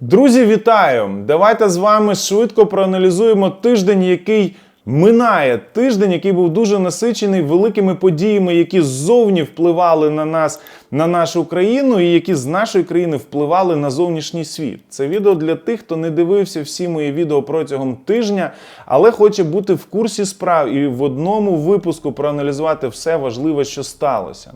Друзі, вітаю! Давайте з вами швидко проаналізуємо тиждень, який минає. Тиждень, який був дуже насичений великими подіями, які ззовні впливали на нас, на нашу країну, і які з нашої країни впливали на зовнішній світ. Це відео для тих, хто не дивився всі мої відео протягом тижня, але хоче бути в курсі справ і в одному випуску проаналізувати все важливе, що сталося.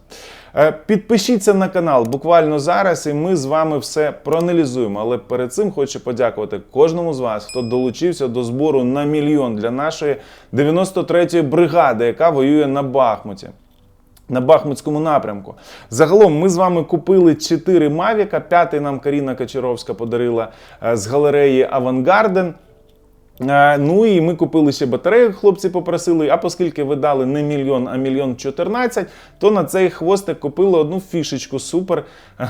Е, Підпишіться на канал буквально зараз, і ми з вами все проаналізуємо. Але перед цим хочу подякувати кожному з вас, хто долучився до збору на мільйон для нашої 93-ї бригади, яка воює на Бахмуті. На Бахмутському напрямку. Загалом ми з вами купили 4 Мавіка. П'ятий нам Каріна Качаровська подарила е, з галереї Авангарден. Е, Ну і ми купили ще батарею, хлопці попросили. А оскільки ви дали не мільйон, а мільйон 14, то на цей хвостик купили одну фішечку, супер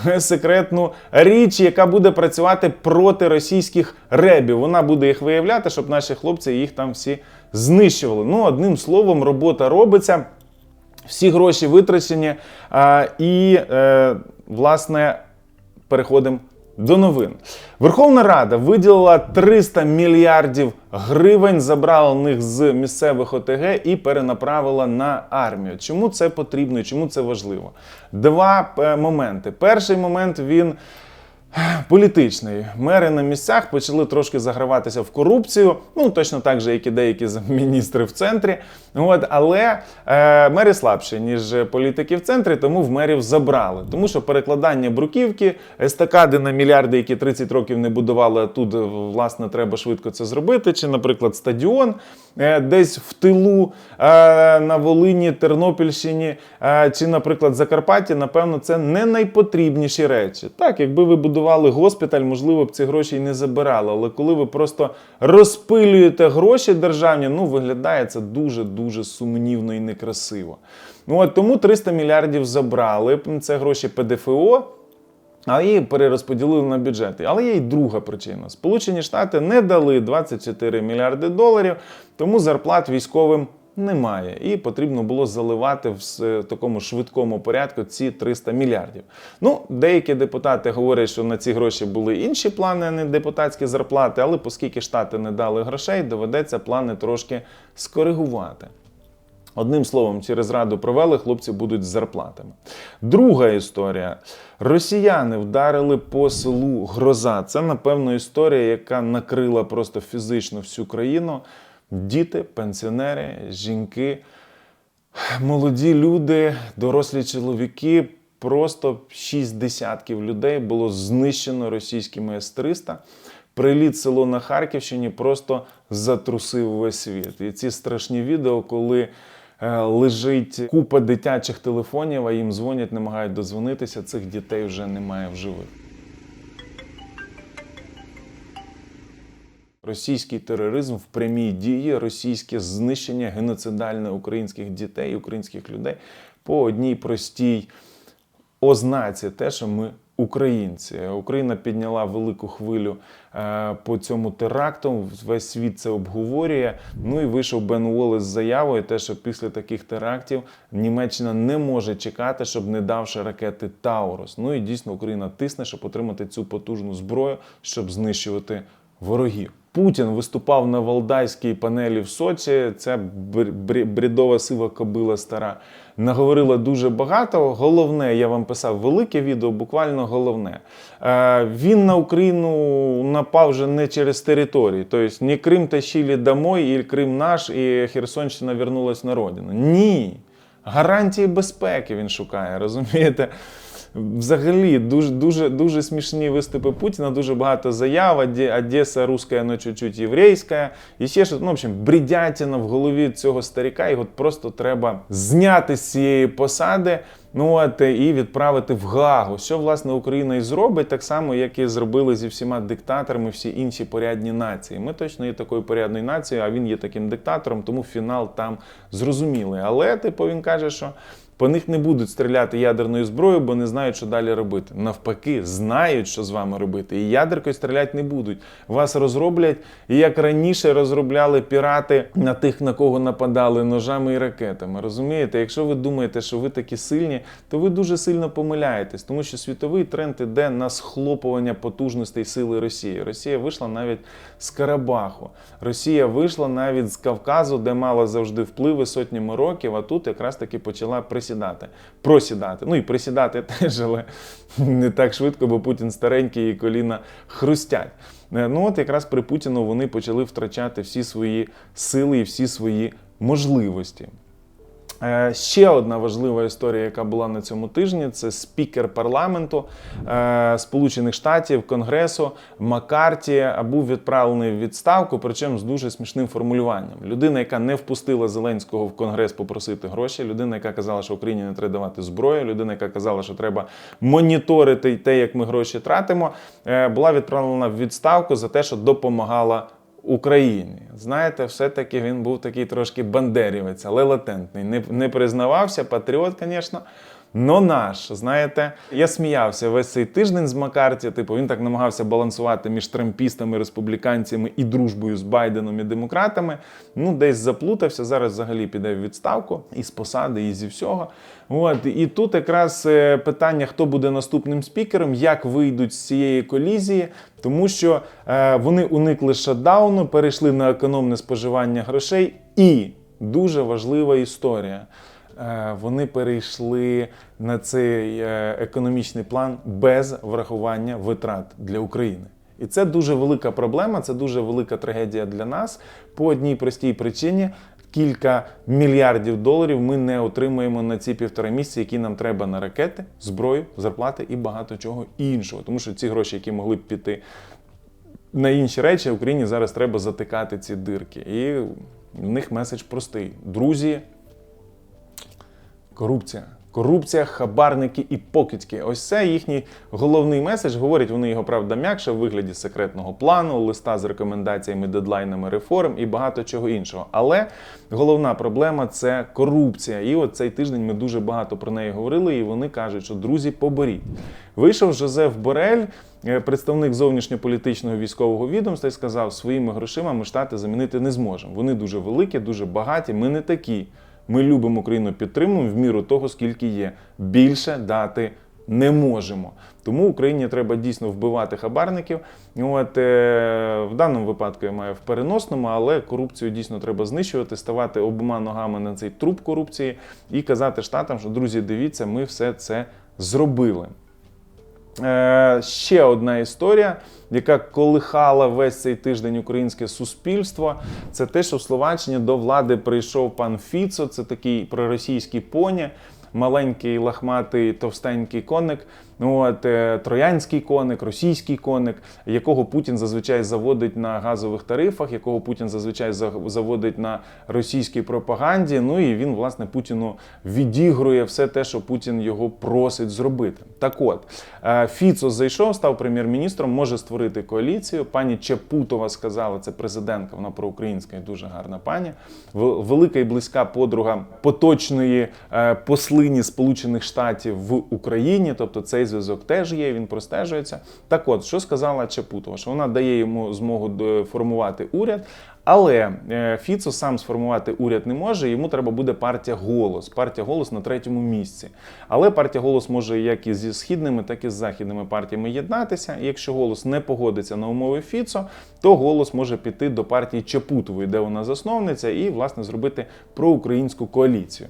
е, секретну річ, яка буде працювати проти російських ребів. Вона буде їх виявляти, щоб наші хлопці їх там всі знищували. Ну, одним словом, робота робиться. Всі гроші витрачені. І, е, власне, переходимо до новин. Верховна Рада виділила 300 мільярдів гривень, забрала них з місцевих ОТГ і перенаправила на армію. Чому це потрібно і чому це важливо? Два е, моменти. Перший момент він. Політичний мери на місцях почали трошки заграватися в корупцію. Ну точно так же, як і деякі міністри в центрі. От але е, мери слабші ніж політики в центрі, тому в мерів забрали. Тому що перекладання бруківки, естакади на мільярди, які 30 років не будували, а тут власне треба швидко це зробити. Чи, наприклад, стадіон е, десь в тилу е, на Волині, Тернопільщині, е, чи, наприклад, Закарпатті, напевно, це не найпотрібніші речі. Так, якби ви будували госпіталь, можливо б ці гроші і не забирали. Але коли ви просто розпилюєте гроші державні, ну виглядає це дуже дуже сумнівно і некрасиво. Ну от тому 300 мільярдів забрали. Це гроші ПДФО. А її перерозподілили на бюджети. Але є й друга причина: Сполучені Штати не дали 24 мільярди доларів, тому зарплат військовим немає. І потрібно було заливати в такому швидкому порядку ці 300 мільярдів. Ну, деякі депутати говорять, що на ці гроші були інші плани, а не депутатські зарплати. Але оскільки штати не дали грошей, доведеться плани трошки скоригувати. Одним словом, через раду провели, хлопці будуть з зарплатами. Друга історія. Росіяни вдарили по селу Гроза. Це, напевно, історія, яка накрила просто фізично всю країну. Діти, пенсіонери, жінки, молоді люди, дорослі чоловіки. Просто шість десятків людей було знищено російськими С-300. Приліт село на Харківщині просто затрусив весь світ. І ці страшні відео, коли е, лежить купа дитячих телефонів, а їм дзвонять, намагають дозвонитися, цих дітей вже немає в живих. Російський тероризм в прямій дії, російське знищення геноцидальне українських дітей, українських людей по одній простій ознаці те, що ми українці. Україна підняла велику хвилю е, по цьому теракту. Весь світ це обговорює. Ну і вийшов Бен Уоллес з заявою, те, що після таких терактів Німеччина не може чекати, щоб не давши ракети Таурус. Ну і дійсно Україна тисне, щоб отримати цю потужну зброю, щоб знищувати ворогів. Путін виступав на валдайській панелі в Сочі. Ця бр- бр- сива кобила стара наговорила дуже багато. Головне, я вам писав велике відео, буквально головне. Е, він на Україну напав вже не через території. Тобто не Крим тащили домой, і Крим наш, і Херсонщина вернулась на родину. Ні. Гарантії безпеки він шукає, розумієте? Взагалі дуже дуже дуже смішні виступи Путіна, дуже багато заяв. Оде- Одеса русська, но чуть-чуть єврейська. І ще щось, ну, в общем, бредятина в голові цього старіка. Його просто треба зняти з цієї посади. Ну от і відправити в Гаагу. Що власне Україна і зробить, так само, як і зробили зі всіма диктаторами всі інші порядні нації. Ми точно є такою порядною нацією, а він є таким диктатором, тому фінал там зрозумілий. Але, типу, він каже, що по них не будуть стріляти ядерною зброєю, бо не знають, що далі робити. Навпаки, знають, що з вами робити, і ядеркою стріляти не будуть. Вас розроблять, як раніше розробляли пірати на тих, на кого нападали ножами і ракетами. Розумієте, якщо ви думаєте, що ви такі сильні, то ви дуже сильно помиляєтесь, тому що світовий тренд іде на схлопування потужностей сили Росії. Росія вийшла навіть з Карабаху. Росія вийшла навіть з Кавказу, де мала завжди впливи сотнями років, а тут якраз таки почала присідати. Просідати. Ну і присідати теж, але не так швидко, бо Путін старенький і коліна хрустять. Е, Ну от якраз при Путіну вони почали втрачати всі свої сили і всі свої можливості. Е, Ще одна важлива історія, яка була на цьому тижні, це спікер парламенту е, Сполучених Штатів Конгресу Маккарті був відправлений в відставку, причому з дуже смішним формулюванням. Людина, яка не впустила Зеленського в Конгрес попросити гроші, людина, яка казала, що Україні не треба давати зброю, людина, яка казала, що треба моніторити те, як ми гроші тратимо, е, була відправлена в відставку за те, що допомагала Україні. Знаєте, все-таки він був такий трошки бандерівець, але латентний. Не, не признавався, патріот, звісно. Но наш, знаєте, я сміявся весь цей тиждень з Маккарті. Типу, він так намагався балансувати між трампістами, республіканцями і дружбою з Байденом і демократами. Ну, десь заплутався. Зараз взагалі піде в відставку і з посади, і зі всього. От і тут якраз е, питання, хто буде наступним спікером, як вийдуть з цієї колізії, тому що е, вони уникли шатдауну, перейшли на економне споживання грошей, і дуже важлива історія. Е, Вони перейшли на цей е, економічний план без врахування витрат для України. І це дуже велика проблема, це дуже велика трагедія для нас по одній простій причині. Кілька мільярдів доларів ми не отримуємо на ці півтора місяці, які нам треба на ракети, зброю, зарплати і багато чого іншого. Тому що ці гроші, які могли б піти на інші речі, Україні зараз треба затикати ці дирки. І в них меседж простий: друзі, корупція. Корупція, хабарники і покидьки. Ось це їхній головний меседж. Говорять вони його правда м'якше в вигляді секретного плану, листа з рекомендаціями, дедлайнами реформ і багато чого іншого. Але головна проблема це корупція. І от цей тиждень ми дуже багато про неї говорили, і вони кажуть, що друзі, поборіть. Вийшов Жозеф Борель, е, представник зовнішньополітичного військового відомства, і сказав, своїми грошима ми штати замінити не зможемо. Вони дуже великі, дуже багаті. Ми не такі. Ми любимо Україну, підтримуємо в міру того, скільки є. Більше дати не можемо. Тому Україні треба дійсно вбивати хабарників. От е, в даному випадку я маю в переносному, але корупцію дійсно треба знищувати, ставати обома ногами на цей труп корупції і казати штатам, що друзі, дивіться, ми все це зробили. Е, ще одна історія, яка колихала весь цей тиждень українське суспільство. Це те, що в Словаччині до влади прийшов пан Фіцо. Це такий проросійський поні, маленький лахматий товстенький коник. От, е, троянський коник, російський коник, якого Путін зазвичай заводить на газових тарифах, якого Путін зазвичай заводить на російській пропаганді. Ну і він, власне, Путіну відігрує все те, що Путін його просить зробити. Так от, е, Фіцо зайшов, став прем'єр-міністром, може створити коаліцію. Пані Чепутова сказала, це президентка, вона проукраїнська і дуже гарна пані. Велика і близька подруга поточної е, послині Сполучених Штатів в Україні. Тобто цей зв'язок теж є, він простежується. Так от, що сказала Чепутова? Що вона дає йому змогу е, формувати уряд. Але е, Фіцо сам сформувати уряд не може. Йому треба буде партія голос. Партія голос на третьому місці. Але партія голос може як і зі східними, так і з західними партіями єднатися. І якщо голос не погодиться на умови Фіцо, то голос може піти до партії Чепутової, де вона засновниця, і власне зробити проукраїнську коаліцію.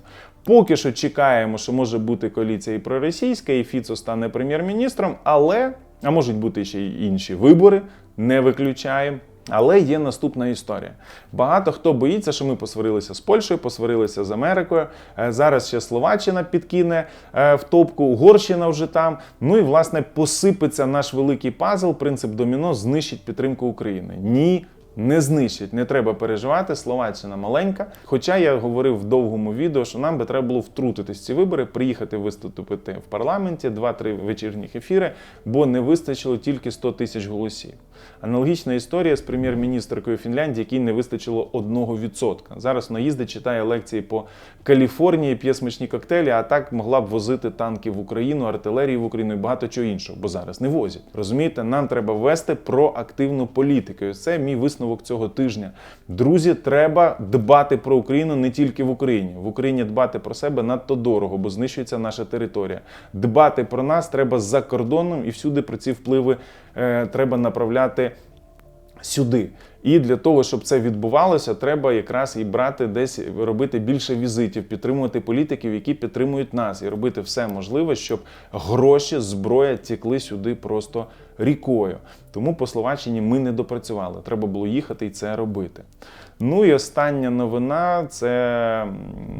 Поки що чекаємо, що може бути коаліція і проросійська, і Фіцо стане прем'єр-міністром, але а можуть бути ще й інші вибори, не виключаємо. Але є наступна історія. Багато хто боїться, що ми посварилися з Польщею, посварилися з Америкою. Е, Зараз ще Словаччина підкине е, в топку, Угорщина вже там. Ну і власне посипеться наш великий пазл, принцип доміно знищить підтримку України. Ні. Не знищить. Не треба переживати. Словаччина маленька. Хоча я говорив в довгому відео, що нам би треба було втрутитись ці вибори, приїхати виступити в парламенті, два-три вечірніх ефіри, бо не вистачило тільки 100 тисяч голосів. Аналогічна історія з прем'єр-міністркою Фінляндії, якій не вистачило 1%. Зараз вона читає лекції по Каліфорнії, п'є смачні коктейлі, а так могла б возити танки в Україну, артилерію в Україну і багато чого іншого, бо зараз не возять. Розумієте, нам треба вести проактивну політику. І це мій висновок цього тижня. Друзі, треба дбати про Україну не тільки в Україні. В Україні дбати про себе надто дорого, бо знищується наша територія. Дбати про нас треба за кордоном, і всюди про ці впливи е, треба направляти сюди. І для того, щоб це відбувалося, треба якраз і брати десь робити більше візитів, підтримувати політиків, які підтримують нас, і робити все можливе, щоб гроші, зброя тікли сюди просто рікою. Тому по Словаччині ми не допрацювали. Треба було їхати і це робити. Ну і остання новина це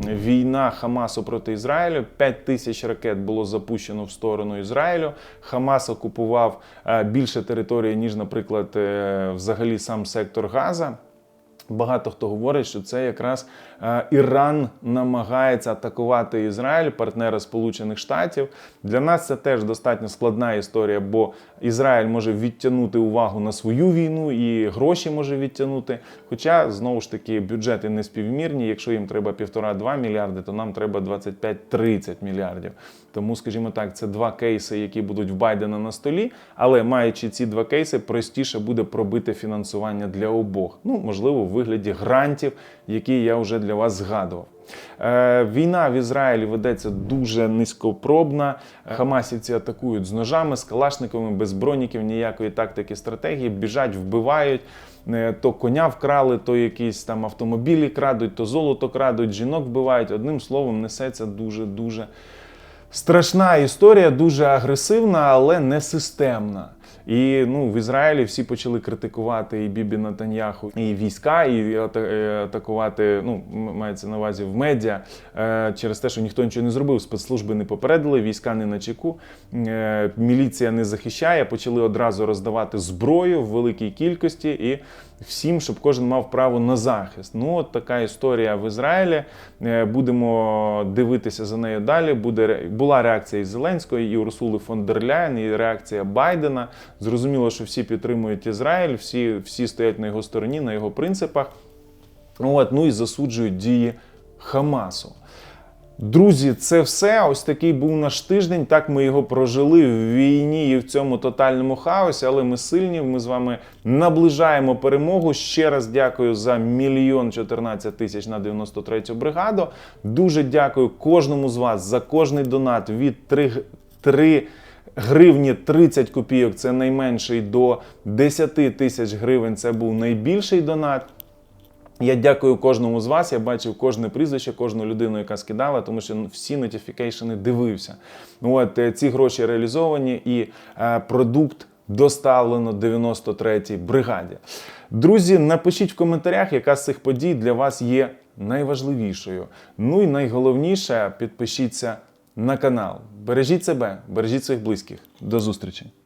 війна Хамасу проти Ізраїлю. 5 тисяч ракет було запущено в сторону Ізраїлю. Хамас окупував е, більше території, ніж, наприклад, е, взагалі сам сектор Газа. Багато хто говорить, що це якраз е, Іран намагається атакувати Ізраїль, партнера Сполучених Штатів. Для нас це теж достатньо складна історія, бо Ізраїль може відтягнути увагу на свою війну і гроші може відтягнути. Хоча знову ж таки бюджети не співмірні. Якщо їм треба 1,5-2 мільярди, то нам треба 25-30 мільярдів. Тому, скажімо так, це два кейси, які будуть в Байдена на столі. Але маючи ці два кейси, простіше буде пробити фінансування для обох. Ну, можливо, в вигляді грантів, які я вже для вас згадував. Е, Війна в Ізраїлі ведеться дуже низькопробна. Хамасівці атакують з ножами, з калашниками, без броніків, ніякої тактики, стратегії, біжать, вбивають. Е, То коня вкрали, то якісь там автомобілі крадуть, то золото крадуть, жінок вбивають. Одним словом, несеться дуже дуже страшна історія, дуже агресивна, але не системна. І ну, в Ізраїлі всі почали критикувати і Бібі Натаньяху, і війська, і е, атакувати. Ну, мається на увазі в медіа е, через те, що ніхто нічого не зробив. Спецслужби не попередили, війська не на чеку, е, міліція не захищає. Почали одразу роздавати зброю в великій кількості і всім, щоб кожен мав право на захист. Ну, от така історія в Ізраїлі. Будемо дивитися за нею далі. Буде була реакція і Зеленської, і Урсули фон дер Ляєн, і реакція Байдена. Зрозуміло, що всі підтримують Ізраїль, всі, всі стоять на його стороні, на його принципах. От, ну і засуджують дії Хамасу. Друзі, це все. Ось такий був наш тиждень. Так ми його прожили в війні і в цьому тотальному хаосі, але ми сильні. Ми з вами наближаємо перемогу. Ще раз дякую за мільйон 14 тисяч на 93-ю бригаду. Дуже дякую кожному з вас за кожний донат від 3, 3 гривні 30 копійок. Це найменший до 10 тисяч гривень. Це був найбільший донат. Я дякую кожному з вас. Я бачив кожне прізвище, кожну людину, яка скидала, тому що всі нотіфікейшени дивився. От е, ці гроші реалізовані і е, продукт доставлено 93-й бригаді. Друзі, напишіть в коментарях, яка з цих подій для вас є найважливішою. Ну і найголовніше, підпишіться на канал. Бережіть себе, бережіть своїх близьких. До зустрічі!